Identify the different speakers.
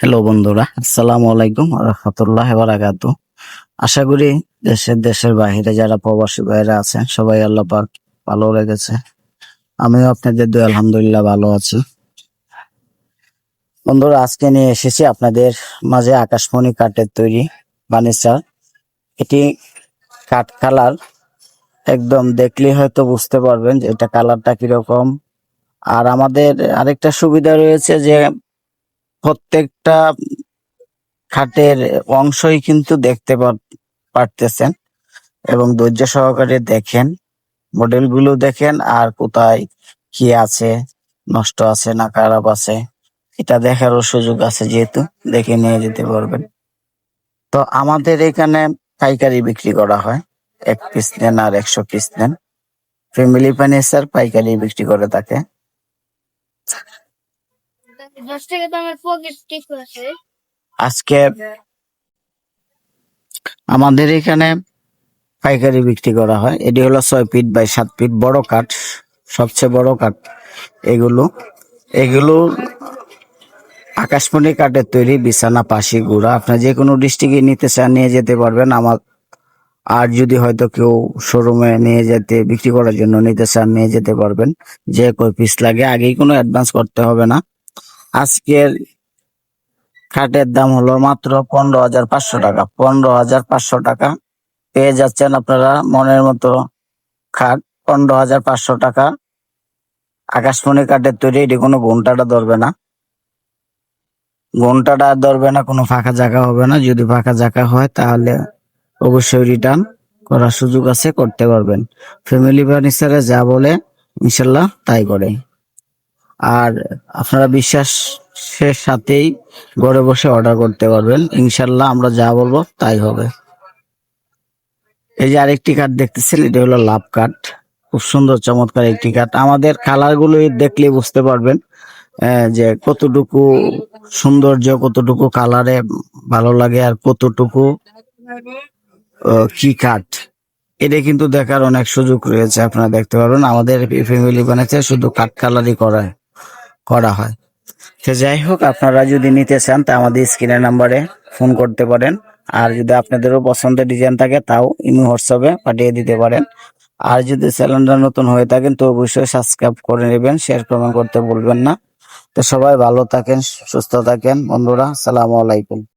Speaker 1: Hello বন্ধুরা। আসসালামু আলাইকুম রহমতুল্লাহ বারাকাত আশা করি দেশের দেশের বাইরে যারা প্রবাসী বাইরে আছেন, সবাই আল্লাহ পাক ভালো লেগেছে আমিও আপনাদের দুই আলহামদুলিল্লাহ ভালো আছি। বন্ধুরা, আজকে নিয়ে এসেছি আপনাদের মাঝে আকাশমণি কাঠের তৈরি ফার্নিচার এটি কাঠ কালার একদম দেখলে হয়তো বুঝতে পারবেন যে এটা কালারটা কীরকম। আর আমাদের আরেকটা সুবিধা রয়েছে যে প্রত্যেকটা খাটের অংশই কিন্তু দেখতে পার- পারতেছেন এবং ধৈর্য সহকারে দেখেন, মডেলগুলো দেখেন আর কোথায় কি আছে, নষ্ট আছে না খারাপ আছে, এটা দেখারও সুযোগ আছে যেহেতু, দেখে নিয়ে যেতে পারবেন। তো আমাদের এখানে পাইকারি বিক্রি করা হয়, এক পিস নেন আর একশো পিস নেন। ফ্যামিলি ফার্নিচার পাইকারি বিক্রি করে থাকে। আজকে আমাদের এখানে পাইকারি বিক্রি করা হয়। এটি হলো ছয় ফিট বাই সাত ফিট বড় কাঠ, সবচেয়ে বড় কাঠ এগুলো। এগুলো আকাশমণি কাঠের তৈরি বিছানা, পাশি, গুড়া। আপনার যে কোনো ডিস্ট্রিক্টে নিতে চান, নিয়ে যেতে পারবেন। আমার আর যদি হয়তো কেউ শোরুমে নিয়ে যেতে, বিক্রি করার জন্য নিতে চান, নিয়ে যেতে পারবেন। যে কয় পিস লাগে, আগেই কোনো অ্যাডভান্স করতে হবে না। আজকের খাটের দাম হলো মাত্র পনেরো হাজার পাঁচশো টাকা। পনেরো হাজার পাঁচশো টাকা। পেয়ে যাচ্ছেন আপনারা মনের মতো খাট। পনেরো হাজার পাঁচশো টাকা। আকাশমণি কাঠের তৈরি। এটি কোনো ঘন্টাটা ধরবে না। ঘন্টাটা ধরবে না, কোনো ফাঁকা জায়গা হবে না। যদি ফাঁকা জায়গা হয়, তাহলে অবশ্যই রিটার্ন করার সুযোগ আছে, করতে পারবেন। ফ্যামিলি ফার্নিচারে যা বলে, ইনশাল্লাহ তাই করে। আর আপনারা বিশ্বাসের সাথেই ঘরে বসে অর্ডার করতে পারবেন। ইনশাল্লাহ আমরা যা বলব তাই হবে। এই যে আরেকটি কাঠ দেখতেছেন, এটা হলো লাভ কাঠ খুব সুন্দর, চমৎকার একটি কাঠ আমাদের কালারগুলো দেখলে বুঝতে পারবেন যে কতটুকু সৌন্দর্য, কতটুকু কালারে ভালো লাগে আর কতটুকু কি কাঠ এটা কিন্তু দেখার অনেক সুযোগ রয়েছে, আপনারা দেখতে পারবেন। আমাদের ফ্যামিলি বানাতে শুধু কাঠ কালারই করা করা হয়। তো যাই হোক, আপনারা যদি নিতে চান, তা আমাদের স্ক্রিনের নাম্বারে ফোন করতে পারেন। আর যদি আপনাদেরও পছন্দের ডিজাইন থাকে, তাও ইমি হোয়াটসঅ্যাপে পাঠিয়ে দিতে পারেন। আর যদি চ্যানেলটা নতুন হয়ে থাকেন, তো অবশ্যই সাবস্ক্রাইব করে নেবেন, শেয়ার কমেন্ট করতে ভুলবেন না। তো সবাই ভালো থাকেন, সুস্থ থাকেন। বন্ধুরা সালামু আলাইকুম।